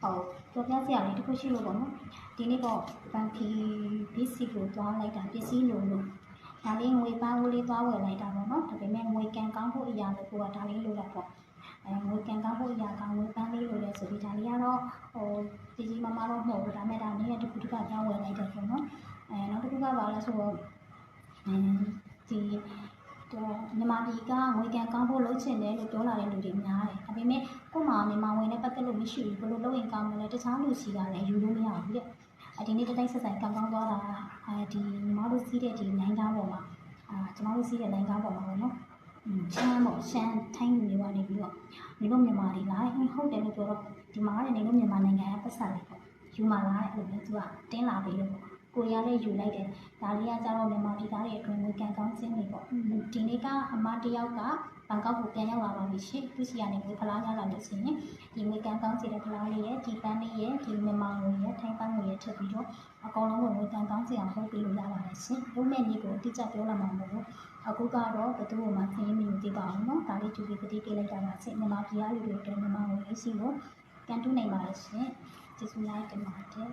ဟုတ်ပြောပြစရာလေးတစ်ခုရှိလို့ပေါ့နော်ဒီနေ့ပေါ့ဘန်ကီဘီစီကိုသွားလိုက်တာပစ္စည်းလိုလို့ဒါလေးငွေပန်းဝလေးသွားဝယ်လိုက်တာပေါ့နော်ဒါပေမဲ့ငွေကန်ကောင်းဖို့အရာလို့ကိုကဒါလေးလိုတာပေါ့အဲငွေကန်ကောင်းဖို့အရာကငွေပန်းလေးလိုလဲဆိုပြီးဒါလေးကတော့ဟိုကြီးကြီးမားမားတော့မဟုတ်ဘူးဒါမဲ့ဒါနည်းတစ်ခုတစ်ခါပြောင်းဝယ်လိုက်တယ်ပေါ့နော်အဲနောက်တစ်ခုကပါလဲဆိုတော့အဲဒီတော့ မြန်မာပြည်ကငွေကန်ကောင်းဖို့လုပ်ချင်တယ်လို့ပြောလာတဲ့လူတွေများတယ်။ဒါပေမဲ့ကို့မှာမြန်မာဝင်နဲ့ပတ်သက်လို့မရှိဘူးဘလို့လုပ်ရင်ကောင်းမလဲတခြားလူစီကလည်းယူလို့မရဘူးတဲ့။ဒီနေ့တတိုင်းဆက်ဆိုင်ကောင်းကောင်းသွားတာအဲဒီမြန်မာတို့စီးတဲ့ဒီနိုင်ကားပေါ်မှာအာကျွန်တော်တို့စီးတဲ့နိုင်ကားပေါ်မှာပေါ့နော်။ချမ်းပေါ့ချမ်းထိုင်းလူတွေကနေပြီးတော့နေလို့မြန်မာတွေလာတယ်ဟုတ်တယ်လို့ပြောတော့ဒီမှာကနေလို့မြန်မာနိုင်ငံရဲ့ပတ်စံတွေပေါ့ယူမာလာတယ်အဲ့လိုမျိုးသူကတင်းလာပြီလို့ပေါ့ ကိုရီးယားလည်းယူလိုက်တယ်ဒါလေးကကျတော့မြန်မာပြည်သားတွေအတွင်းငွေကန်ကောင်းခြင်းတွေပေါ့ဒီနေ့ကအမတယောက်ကဘန်ကောက်ကိုပြန်ရောက်လာပါပြီရှင်သူစီကနေငွေဖလားရလာလို့ဆိုရင်ဒီငွေကန်ကောင်းစီတဲ့ဖလားလေးရဲ့ဒီပန်းလေးရဲ့ဒီမြန်မာငွေရဲ့ထိုင်းပန်းငွေရဲ့ထပ်ပြီးတော့အကောင်လုံးကိုငွေကန်ကောင်းစီအောင်ဟုတ်ပြီးလို့ရပါတယ်ရှင်ရုံးမဲ့နေ့ကိုအတိအကျပြောလာမှာမဟုတ်ဘူးအခုကတော့ဘယ်သူ့မှခင်းမလို့သိပါအောင်နော်ဒါလေးကြည့်ပြီးတတိပေးလိုက်တာပါရှင်မြန်မာပြည်သားလူတွေအတွက်မြန်မာငွေအစီကိုကန်တူးနိုင်ပါရဲ့ရှင်ကျေးဇူးများတင်ပါတယ်